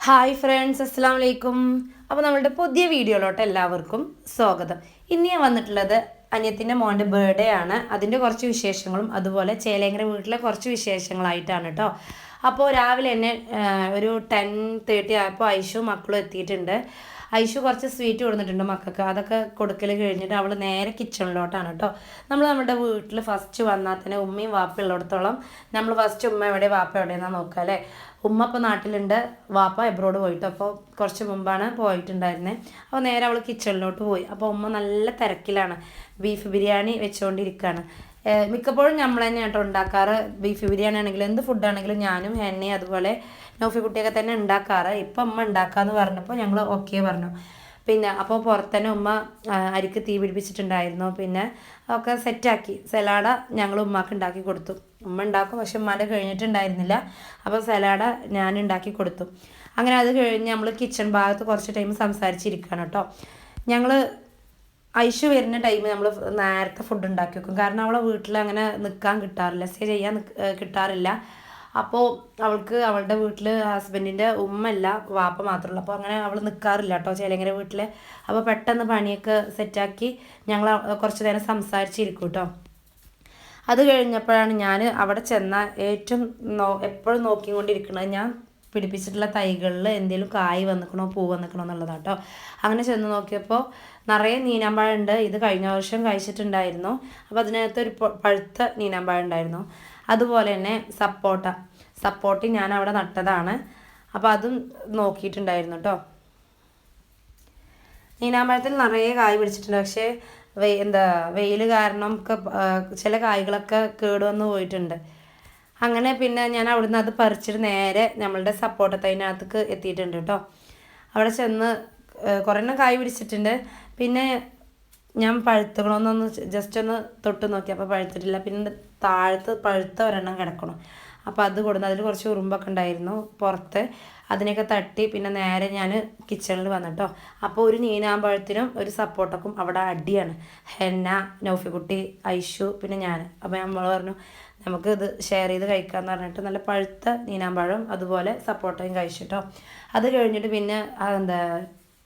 Hi friends അസ്സാം വലൈക്കും അപ്പോൾ നമ്മളുടെ പുതിയ വീഡിയോയിലോട്ട് എല്ലാവർക്കും സ്വാഗതം. ഇന്ന് ഞാൻ വന്നിട്ടുള്ളത് അനിയത്തിന്റെ മോന്റെ ബർത്ത്ഡേ ആണ്. അതിന്റെ കുറച്ച് വിശേഷങ്ങളും അതുപോലെ ചേലേങ്കര വീട്ടിലെ കുറച്ച് വിശേഷങ്ങളായിട്ടാണ് കേട്ടോ അപ്പോൾ രാവിലെ തന്നെ ഒരു ടെൻ തേർട്ടി ആയപ്പോൾ ഐഷു മക്കളും എത്തിയിട്ടുണ്ട്. ഐഷു കുറച്ച് സ്വീറ്റ് കൊടുത്തിട്ടുണ്ട് മക്കൾക്ക്. അതൊക്കെ കൊടുക്കൽ കഴിഞ്ഞിട്ട് അവൾ നേരെ കിച്ചണിലോട്ടാണ് കേട്ടോ. നമ്മൾ നമ്മുടെ വീട്ടിൽ ഫസ്റ്റ് വന്നാൽ തന്നെ ഉമ്മയും വാപ്പ ഉള്ളിടത്തോളം നമ്മൾ ഫസ്റ്റ് ഉമ്മ എവിടെ വാപ്പ എവിടെയെന്നാണ് നോക്കുക അല്ലേ? ഉമ്മ ഇപ്പോൾ നാട്ടിലുണ്ട്. വാപ്പ എബ്രോഡ് പോയിട്ട് അപ്പോൾ കുറച്ച് മുമ്പാണ് പോയിട്ടുണ്ടായിരുന്നത് അപ്പോൾ നേരെ അവൾ കിച്ചണിലോട്ട് പോയി. അപ്പോൾ ഉമ്മ നല്ല തിരക്കിലാണ്. ബീഫ് ബിരിയാണി വെച്ചുകൊണ്ടിരിക്കുകയാണ് മിക്കപ്പോഴും നമ്മൾ തന്നെ കേട്ടോ ഉണ്ടാക്കാറ്. ബീഫ് ബിരിയാണി ആണെങ്കിലും എന്ത് ഫുഡാണെങ്കിലും ഞാനും എന്നെ അതുപോലെ നോഫി കുട്ടിയൊക്കെ തന്നെ ഉണ്ടാക്കാറ്. ഇപ്പം അമ്മ ഉണ്ടാക്കാന്ന് പറഞ്ഞപ്പോൾ ഞങ്ങൾ ഓക്കെ പറഞ്ഞു. പിന്നെ അപ്പോൾ പുറത്തന്നെ ഉമ്മ അരിക്ക് തീ പിടിപ്പിച്ചിട്ടുണ്ടായിരുന്നു. പിന്നെ ഒക്കെ സെറ്റാക്കി സലാഡ ഞങ്ങൾ ഉമ്മാക്ക് ഉണ്ടാക്കി കൊടുത്തു. ഉമ്മ ഉണ്ടാക്കും പക്ഷെ ഉമ്മാന്റെ കഴിഞ്ഞിട്ടുണ്ടായിരുന്നില്ല അപ്പോൾ സലാഡ ഞാൻ ഉണ്ടാക്കി കൊടുത്തു. അങ്ങനെ അത് കഴിഞ്ഞ് നമ്മൾ കിച്ചൺ ഭാഗത്ത് കുറച്ച് ടൈം സംസാരിച്ചിരിക്കുകയാണ് കേട്ടോ. ഞങ്ങൾ ഐഷു വരുന്ന ടൈം നമ്മൾ നേരത്തെ ഫുഡ് ഉണ്ടാക്കി വെക്കും. കാരണം അവളെ വീട്ടിൽ അങ്ങനെ നിൽക്കാൻ കിട്ടാറില്ല. സ്റ്റേ ചെയ്യാൻ കിട്ടാറില്ല. അപ്പോൾ അവൾക്ക് അവളുടെ വീട്ടിൽ ഹസ്ബൻഡിന്റെ ഉമ്മല്ല വാപ്പ മാത്രമേ ഉള്ളൂ അപ്പോൾ അങ്ങനെ അവൾ നിൽക്കാറില്ല കേട്ടോ ചേലങ്ങര വീട്ടിൽ അപ്പോൾ പെട്ടെന്ന് പണിയൊക്കെ സെറ്റാക്കി ഞങ്ങൾ കുറച്ച് നേരം സംസാരിച്ചിരിക്കും കേട്ടോ. അത് കഴിഞ്ഞപ്പോഴാണ് ഞാൻ അവിടെ ചെന്ന ഏറ്റവും നോ എപ്പോഴും നോക്കിക്കൊണ്ടിരിക്കുന്നത് ഞാൻ പിടിപ്പിച്ചിട്ടുള്ള തൈകളിൽ എന്തെങ്കിലും കായ് വന്നിക്കണോ പൂ വന്നിക്കണോ എന്നുള്ളതാണ് കേട്ടോ അങ്ങനെ ചെന്ന് നോക്കിയപ്പോൾ നിറയെ ഉണ്ട് ഇത് കഴിഞ്ഞ വർഷം കഴിച്ചിട്ടുണ്ടായിരുന്നു. അപ്പോൾ അതിനകത്ത് ഒരു പഴുത്ത നീനാമ്പഴം ഉണ്ടായിരുന്നു അതുപോലെ തന്നെ സപ്പോട്ട. സപ്പോട്ടി ഞാൻ അവിടെ നട്ടതാണ്. അപ്പോൾ അതും നോക്കിയിട്ടുണ്ടായിരുന്നു കേട്ടോ നീനാമ്പഴത്തിൽ നിറയെ കായ് പിടിച്ചിട്ടുണ്ട്. പക്ഷേ എന്താ വെയിൽ കാരണം ചില കായ്കളൊക്കെ കേടുവന്ന് പോയിട്ടുണ്ട്. അങ്ങനെ പിന്നെ ഞാൻ അവിടുന്ന് അത് പറിച്ചിട്ട് നേരെ നമ്മളുടെ സപ്പോർട്ട തൈനകത്തേക്ക് എത്തിയിട്ടുണ്ട് കേട്ടോ. അവിടെ ചെന്ന് കുറേ കായ് പിടിച്ചിട്ടുണ്ട്. പിന്നെ ഞാൻ പഴുത്തുകളൊന്നൊന്ന് ജസ്റ്റ് ഒന്ന് തൊട്ട് നോക്കി. അപ്പോൾ പഴുത്തിട്ടില്ല. പിന്നെ താഴത്ത് പഴുത്ത ഒരെണ്ണം കിടക്കണം. അപ്പോൾ അത് കൊടുന്ന് അതിൽ കുറച്ച് ഉറുമ്പൊക്കെ ഉണ്ടായിരുന്നു പുറത്ത്. അതിനെയൊക്കെ തട്ടി പിന്നെ നേരെ ഞാൻ കിച്ചണിൽ വന്നിട്ടോ അപ്പോൾ ഒരു നീനാമ്പഴത്തിനും ഒരു സപ്പോർട്ടക്കും അവിടെ അടിയാണ്. ഹെന്ന നൗഫിക്കുട്ടി ഐഷു പിന്നെ ഞാൻ അപ്പോൾ നമ്മൾ പറഞ്ഞു നമുക്ക് ഇത് ഷെയർ ചെയ്ത് കഴിക്കാമെന്ന് പറഞ്ഞിട്ട് നല്ല പഴുത്ത നീനാമ്പഴം അതുപോലെ സപ്പോർട്ടയും കഴിച്ചിട്ടോ. അത് കഴിഞ്ഞിട്ട് പിന്നെ എന്താ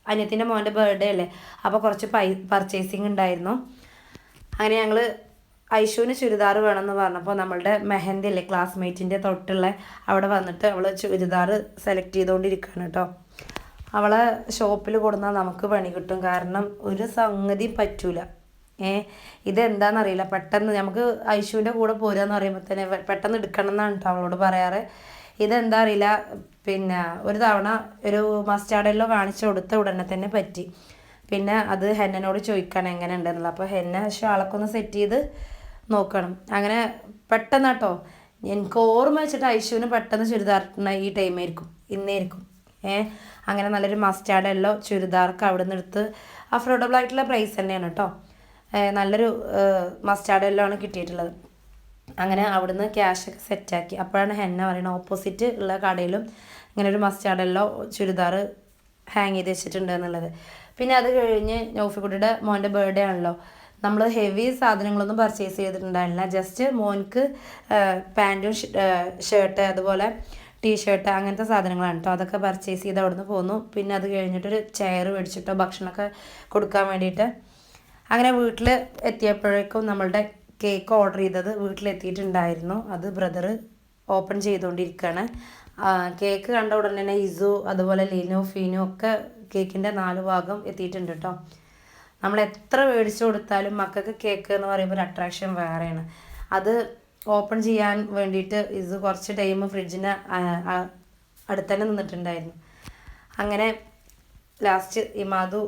അനിയത്തിന്റെ മോന്റെ ബർത്ത്ഡേ അല്ലേ? അപ്പോൾ കുറച്ച് പൈ പർച്ചേസിങ് ഉണ്ടായിരുന്നു. അങ്ങനെ ഞങ്ങൾ ഐഷുവിന് ചുരിദാർ വേണമെന്ന് പറഞ്ഞപ്പോൾ നമ്മളുടെ മെഹന്തി അല്ലേ ക്ലാസ്മേറ്റിന്റെ തൊട്ടുള്ള അവിടെ വന്നിട്ട് അവൾ ചുരിദാർ സെലക്ട് ചെയ്തുകൊണ്ടിരിക്കുകയാണ് കേട്ടോ. അവളെ ഷോപ്പിൽ കൊടുന്നാൽ നമുക്ക് പണി കിട്ടും. കാരണം ഒരു സംഗതി പറ്റൂല. ഏ ഇതെന്താണെന്നറിയില്ല പെട്ടെന്ന് നമുക്ക് ഐശുവിന്റെ കൂടെ പോരാന്ന് പറയുമ്പോൾ തന്നെ പെട്ടെന്ന് എടുക്കണം എന്നാണ് കേട്ടോ അവളോട് പറയാറ്. ഇതെന്താ അറിയില്ല പിന്നെ ഒരു തവണ ഒരു മസ്റ്റാർഡെല്ലോ കാണിച്ചു കൊടുത്ത ഉടനെ തന്നെ പറ്റി. പിന്നെ അത് ഹെന്നനോട് ചോദിക്കണം എങ്ങനെ ഉണ്ടെന്നുള്ളത് അപ്പോൾ ഹെന്ന ഷാളൊക്കെ ഒന്ന് സെറ്റ് ചെയ്ത് നോക്കണം. അങ്ങനെ പെട്ടെന്ന് കേട്ടോ എനിക്ക് ഓർമ്മ വെച്ചിട്ട് ഐശുവിന് പെട്ടെന്ന് ചുരിദാർ ഈ ടൈമായിരിക്കും ഇന്നായിരിക്കും ഏ അങ്ങനെ നല്ലൊരു മസ്റ്റാർഡെല്ലോ ചുരിദാർക്ക് അവിടെ നിന്ന് എടുത്ത് അഫോർഡബിൾ ആയിട്ടുള്ള പ്രൈസ് തന്നെയാണ് കേട്ടോ നല്ലൊരു മസ്റ്റാർഡ് എല്ലാമാണ് കിട്ടിയിട്ടുള്ളത്. അങ്ങനെ അവിടുന്ന് ക്യാഷൊക്കെ സെറ്റാക്കി അപ്പോഴാണ് ഹെന്ന പറയുന്നത് ഓപ്പോസിറ്റ് ഉള്ള കടയിലും ഇങ്ങനെ ഒരു മസ്റ്റാർഡ് എല്ലോ ചുരിദാർ ഹാങ് ചെയ്ത് വെച്ചിട്ടുണ്ട് എന്നുള്ളത്. പിന്നെ അത് കഴിഞ്ഞ് നൗഫിക്കുട്ടിയുടെ മോന്റെ ബർത്ത്ഡേ ആണല്ലോ. നമ്മൾ ഹെവി സാധനങ്ങളൊന്നും പർച്ചേസ് ചെയ്തിട്ടുണ്ടായിരുന്നില്ല. ജസ്റ്റ് മോൻക്ക് പാന്റും ഷർട്ട് അതുപോലെ ടീ ഷർട്ട് അങ്ങനത്തെ സാധനങ്ങളാണ് കേട്ടോ അതൊക്കെ പർച്ചേസ് ചെയ്ത് അവിടുന്ന് പോന്നു. പിന്നെ അത് കഴിഞ്ഞിട്ടൊരു ചെയർ മേടിച്ചിട്ടോ ഭക്ഷണമൊക്കെ കൊടുക്കാൻ വേണ്ടിയിട്ട്. അങ്ങനെ വീട്ടിൽ എത്തിയപ്പോഴേക്കും നമ്മളുടെ കേക്ക് ഓർഡർ ചെയ്തത് വീട്ടിലെത്തിയിട്ടുണ്ടായിരുന്നു. അത് ബ്രദർ ഓപ്പൺ ചെയ്തുകൊണ്ടിരിക്കുകയാണ്. കേക്ക് കണ്ട ഉടനെ തന്നെ ഇസു അതുപോലെ ലീനു ഫീനു ഒക്കെ കേക്കിന്റെ നാല് ഭാഗം എത്തിയിട്ടുണ്ട് കേട്ടോ നമ്മൾ എത്ര മേടിച്ചു കൊടുത്താലും മക്കൾക്ക് കേക്ക് എന്ന് പറയുമ്പോൾ ഒരു അട്രാക്ഷൻ വേറെയാണ്. അത് ഓപ്പൺ ചെയ്യാൻ വേണ്ടിയിട്ട് ഇത് കുറച്ച് ടൈം ഫ്രിഡ്ജിന് അടുത്തന്നെ നിന്നിട്ടുണ്ടായിരുന്നു. അങ്ങനെ ലാസ്റ്റ് ഇമാദു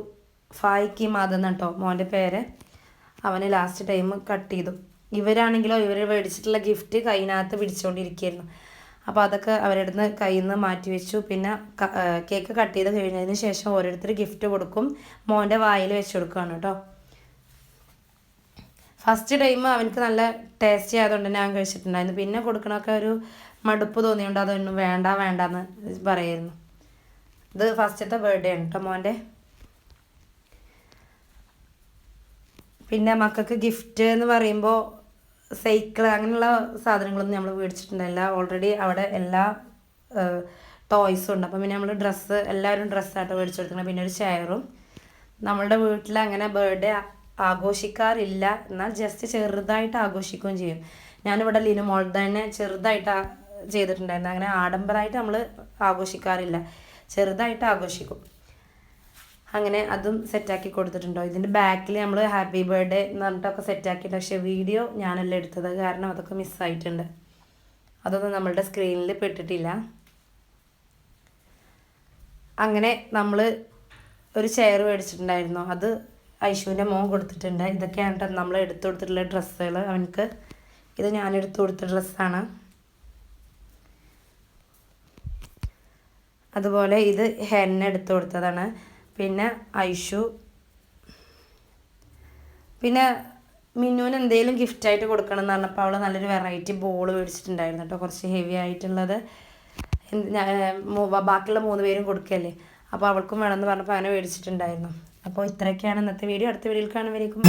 ഫായിക്ക് മാതെന്ന് കേട്ടോ മോന്റെ പേര്. അവന് ലാസ്റ്റ് ടൈം കട്ട് ചെയ്തു. ഇവരാണെങ്കിലോ ഇവർ മേടിച്ചിട്ടുള്ള ഗിഫ്റ്റ് കൈനകത്ത് പിടിച്ചുകൊണ്ടിരിക്കുകയായിരുന്നു അപ്പോൾ അതൊക്കെ അവരുടെ നിന്ന് കയ്യിൽ നിന്ന് മാറ്റി വെച്ചു. പിന്നെ കേക്ക് കട്ട് ചെയ്ത് കഴിഞ്ഞതിന് ശേഷം ഓരോരുത്തർ ഗിഫ്റ്റ് കൊടുക്കും. മോന്റെ വായിൽ വെച്ച് കൊടുക്കുകയാണ് കേട്ടോ ഫസ്റ്റ് ടൈം അവനക്ക് നല്ല ടേസ്റ്റി ആയതുകൊണ്ട് ഞാൻ കഴിച്ചിട്ടുണ്ടായിരുന്നു. പിന്നെ കൊടുക്കണമൊക്കെ ഒരു മടുപ്പ് തോന്നിയുണ്ട് അതൊന്നും വേണ്ട വേണ്ടെന്ന് പറയായിരുന്നു ഇത് ഫസ്റ്റത്തെ ബർത്ത്ഡേ ആണ് കേട്ടോ മോന്റെ പിന്നെ മക്കൾക്ക് ഗിഫ്റ്റ് എന്ന് പറയുമ്പോൾ സൈക്കിൾ അങ്ങനെയുള്ള സാധനങ്ങളൊന്നും നമ്മൾ മേടിച്ചിട്ടുണ്ടായില്ല ഓൾറെഡി അവിടെ എല്ലാ ടോയ്സും ഉണ്ട്. അപ്പം പിന്നെ നമ്മൾ ഡ്രസ്സ് എല്ലാവരും ഡ്രസ്സായിട്ട് മേടിച്ചു കൊടുക്കണം പിന്നെ ഒരു ചെയറും നമ്മളുടെ വീട്ടിൽ അങ്ങനെ ബർത്ത്ഡേ ആഘോഷിക്കാറില്ല. എന്നാൽ ജസ്റ്റ് ചെറുതായിട്ട് ആഘോഷിക്കുകയും ചെയ്യും. ഞാനിവിടെ ലിനു മോൾ തന്നെ ചെറുതായിട്ട് ചെയ്തിട്ടുണ്ടായിരുന്നു. അങ്ങനെ ആഡംബരമായിട്ട് നമ്മൾ ആഘോഷിക്കാറില്ല. ചെറുതായിട്ട് ആഘോഷിക്കും. അങ്ങനെ അതും സെറ്റാക്കി കൊടുത്തിട്ടുണ്ടോ? ഇതിന്റെ ബാക്കിൽ നമ്മൾ ഹാപ്പി ബർത്ത്ഡേ എന്ന് പറഞ്ഞിട്ടൊക്കെ സെറ്റാക്കിയിട്ട് പക്ഷേ വീഡിയോ ഞാനല്ല എടുത്തത്. കാരണം അതൊക്കെ മിസ്സായിട്ടുണ്ട് അതൊന്നും നമ്മളുടെ സ്ക്രീനിൽ പെട്ടിട്ടില്ല. അങ്ങനെ നമ്മൾ ഒരു ചെയർ മേടിച്ചിട്ടുണ്ടായിരുന്നു. അത് ഐശുവിന്റെ മോൻ കൊടുത്തിട്ടുണ്ട്. ഇതൊക്കെയാണ് നമ്മൾ എടുത്തു കൊടുത്തിട്ടുള്ള ഡ്രസ്സുകൾ അവനക്ക് ഇത് ഞാൻ എടുത്തു കൊടുത്ത ഡ്രസ്സാണ്. അതുപോലെ ഇത് ഹെന്ന എടുത്തു കൊടുത്തതാണ്. പിന്നെ ഐഷു. പിന്നെ മിന്നുവിന് എന്തെങ്കിലും ഗിഫ്റ്റായിട്ട് കൊടുക്കണം എന്ന് പറഞ്ഞപ്പോൾ അവൾ നല്ലൊരു വെറൈറ്റി ബോൾ മേടിച്ചിട്ടുണ്ടായിരുന്നു കേട്ടോ. കുറച്ച് ഹെവി ആയിട്ടുള്ളത്. ബാക്കിയുള്ള മൂന്ന് പേരും കൊടുക്കല്ലേ? അപ്പോൾ അവൾക്കും വേണമെന്ന് പറഞ്ഞപ്പോൾ അങ്ങനെ മേടിച്ചിട്ടുണ്ടായിരുന്നു. അപ്പോൾ ഇത്രയൊക്കെയാണ് ഇന്നത്തെ വീഡിയോ. അടുത്ത വീഡിയോയിൽ കാണുമ്പോഴേക്കും.